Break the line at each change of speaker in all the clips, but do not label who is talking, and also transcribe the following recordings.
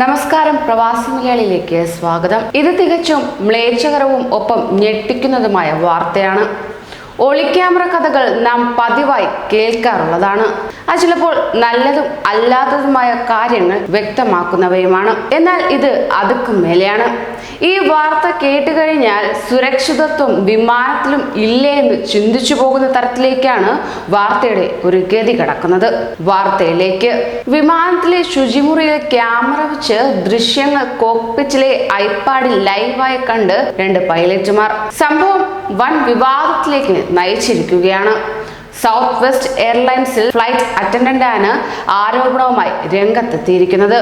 നമസ്കാരം പ്രവാസി മലയാളിയിലേക്ക് സ്വാഗതം. ഇത് തികച്ചും മ്ലേച്ഛകരവും ഒപ്പം ഞെട്ടിക്കുന്നതുമായ വാർത്തയാണ്. ഒളിക്യാമറ കഥകൾ നാം പതിവായി കേൾക്കാറുള്ളതാണ്. അത് ചിലപ്പോൾ നല്ലതും അല്ലാത്തതുമായ കാര്യങ്ങൾ വ്യക്തമാക്കുന്നവയുമാണ്. എന്നാൽ ഇത് അതുക്കും മേലെയാണ്. ഈ വാർത്ത കേട്ട് കഴിഞ്ഞാൽ സുരക്ഷിതത്വം വിമാനത്തിലും ഇല്ലേ എന്ന് ചിന്തിച്ചു പോകുന്ന തരത്തിലേക്കാണ് വാർത്തയുടെ ഒരു ഗതി കടക്കുന്നത്. വാർത്തയിലേക്ക്. വിമാനത്തിലെ ശുചിമുറിയിൽ ക്യാമറ വെച്ച് ദൃശ്യങ്ങൾ കോക്പിച്ചിലെ ഐപാഡിൽ ലൈവായി കണ്ട് രണ്ട് പൈലറ്റുമാർ. സംഭവം വൻ വിവാദത്തിലേക്ക് നയിച്ചിരിക്കുകയാണ്. സൗത്ത് വെസ്റ്റ് എയർലൈൻസിൽ ഫ്ലൈറ്റ് അറ്റൻഡന്റാണ് ആരോപണവുമായി രംഗത്തെത്തിയിരിക്കുന്നത്.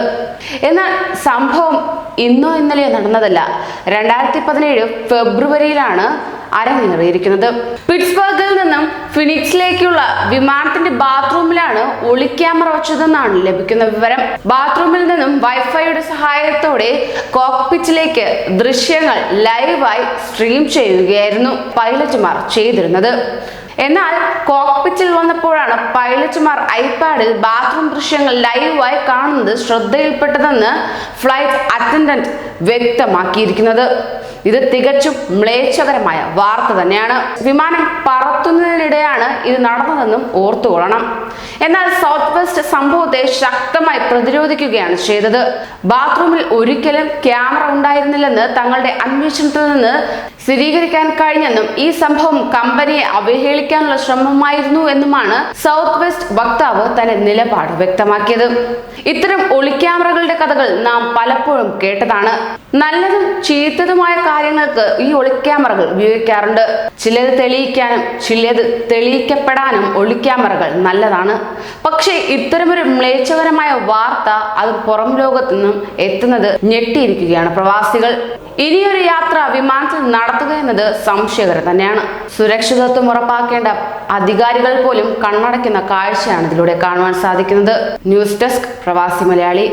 എന്നാൽ സംഭവം ഇന്നോ ഇന്നലെയോ നടന്നതല്ല. രണ്ടായിരത്തി പതിനേഴ് ഫെബ്രുവരിയിലാണ് അരങ്ങേറിയിരിക്കുന്നത്. പിറ്റ്സ്ബർഗിൽ നിന്നും ഫിനിക്സിലേക്കുള്ള വിമാനത്തിന്റെ ബാത്റൂമിലാണ് ഒളിക്യാമറ വച്ചതെന്നാണ് ലഭിക്കുന്ന വിവരം. ബാത്റൂമിൽ നിന്നും വൈഫൈയുടെ സഹായത്തോടെ കോക്പിറ്റിലേക്ക് ദൃശ്യങ്ങൾ ലൈവായി സ്ട്രീം ചെയ്യുകയായിരുന്നു പൈലറ്റുമാർ ചെയ്തിരുന്നത്. എന്നാൽ കോക്പിറ്റിൽ വന്നപ്പോഴാണ് പൈലറ്റുമാർ ഐപാഡിൽ ബാത്റൂം ദൃശ്യങ്ങൾ ലൈവായി കാണുന്നത് ശ്രദ്ധയിൽപ്പെട്ടതെന്ന് ഫ്ലൈറ്റ് അറ്റൻഡന്റ് വ്യക്തമാക്കിയിരിക്കുന്നത്. ഇത് തികച്ചും മ്ലേച്ഛകരമായ വാർത്ത തന്നെയാണ്. വിമാനം പറത്തുന്നതിനിടെയാണ് ഇത് നടന്നതെന്നും ഓർത്തുകൊള്ളണം. എന്നാൽ സൗത്ത് വെസ്റ്റ് സംഭവത്തെ ശക്തമായി പ്രതിരോധിക്കുകയാണ് ചെയ്തത്. ബാത്റൂമിൽ ഒരിക്കലും ക്യാമറ ഉണ്ടായിരുന്നില്ലെന്ന് തങ്ങളുടെ അന്വേഷണത്തിൽ നിന്ന് സ്ഥിരീകരിക്കാൻ കഴിഞ്ഞെന്നും ഈ സംഭവം കമ്പനിയെ അവഹേളിക്കാനുള്ള ശ്രമമായിരുന്നു എന്നുമാണ് സൗത്ത് വെസ്റ്റ് വക്താവ് തന്റെ നിലപാട് വ്യക്തമാക്കിയത്. ഇത്തരം ഒളിക്യാമറകളുടെ കഥകൾ നാം പലപ്പോഴും കേട്ടതാണ്. നല്ലതും ചീത്തതുമായ കാര്യങ്ങൾക്ക് ഈ ഒളിക്യാമറകൾ ഉപയോഗിക്കാറുണ്ട്. ചിലത് തെളിയിക്കാനും ചിലത് തെളിയിക്കപ്പെടാനും ഒളിക്യാമറകൾ നല്ലതാണ്. പക്ഷേ ഇത്തരമൊരു മ്ലേച്ഛകരമായ വാർത്ത അത് പുറം ലോകത്തു നിന്നും എത്തുന്നത് ഞെട്ടിയിരിക്കുകയാണ് പ്രവാസികൾ. ഇനിയൊരു യാത്ര വിമാനത്തിൽ നടത്തുക എന്നത് സംശയകരം തന്നെയാണ്. സുരക്ഷിതത്വം ഉറപ്പാക്കേണ്ട അധികാരികൾ പോലും കണ്ണടയ്ക്കുന്ന കാഴ്ചയാണ് ഇതിലൂടെ കാണുവാൻ സാധിക്കുന്നത്. ന്യൂസ് ഡെസ്ക് പ്രവാസി മലയാളി.